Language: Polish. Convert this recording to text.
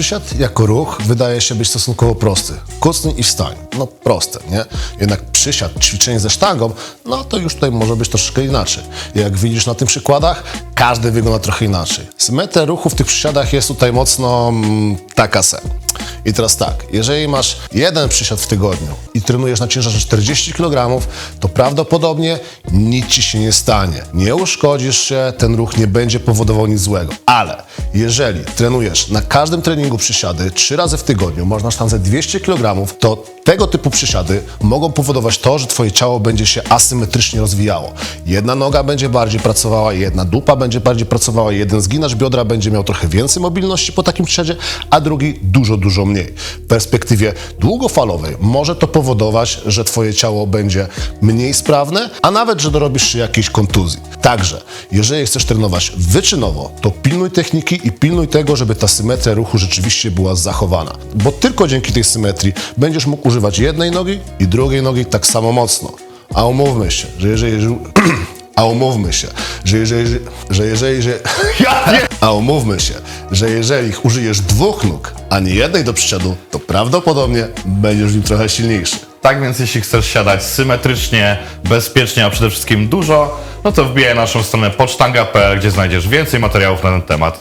Przysiad jako ruch wydaje się być stosunkowo prosty. Kucnij i wstań. No proste, nie? Jednak przysiad, ćwiczenie ze sztangą, no to już tutaj może być troszeczkę inaczej. Jak widzisz na tych przykładach, każdy wygląda trochę inaczej. Symetria ruchu w tych przysiadach jest tutaj mocno mm, taka se. I teraz tak, jeżeli masz jeden przysiad w tygodniu i trenujesz na ciężarze 40 kg, to prawdopodobnie nic ci się nie stanie. Nie uszkodzisz się, ten ruch nie będzie powodował nic złego. Ale jeżeli trenujesz na każdym treningu przysiady trzy razy w tygodniu, masz na sztandze 200 kg, to tego typu przysiady mogą powodować to, że twoje ciało będzie się asymetrycznie rozwijało. Jedna noga będzie bardziej pracowała, jedna dupa będzie bardziej pracowała, jeden zginacz biodra będzie miał trochę więcej mobilności po takim przysiadzie, a drugi dużo, dużo mniej. W perspektywie długofalowej może to powodować, że twoje ciało będzie mniej sprawne, a nawet, że dorobisz się jakiejś kontuzji. Także, jeżeli chcesz trenować wyczynowo, to pilnuj techniki i pilnuj tego, żeby ta symetria ruchu rzeczywiście była zachowana. Bo tylko dzięki tej symetrii będziesz mógł używać jednej nogi i drugiej nogi tak samo mocno. A umówmy się, że jeżeli... A umówmy się, że jeżeli, że jeżeli, że, ja nie. A umówmy się, że jeżeli użyjesz dwóch nóg, a nie jednej do przysiadu, to prawdopodobnie będziesz w nim trochę silniejszy. Tak więc jeśli chcesz siadać symetrycznie, bezpiecznie, a przede wszystkim dużo, no to wbijaj naszą stronę pocztanga.pl, gdzie znajdziesz więcej materiałów na ten temat.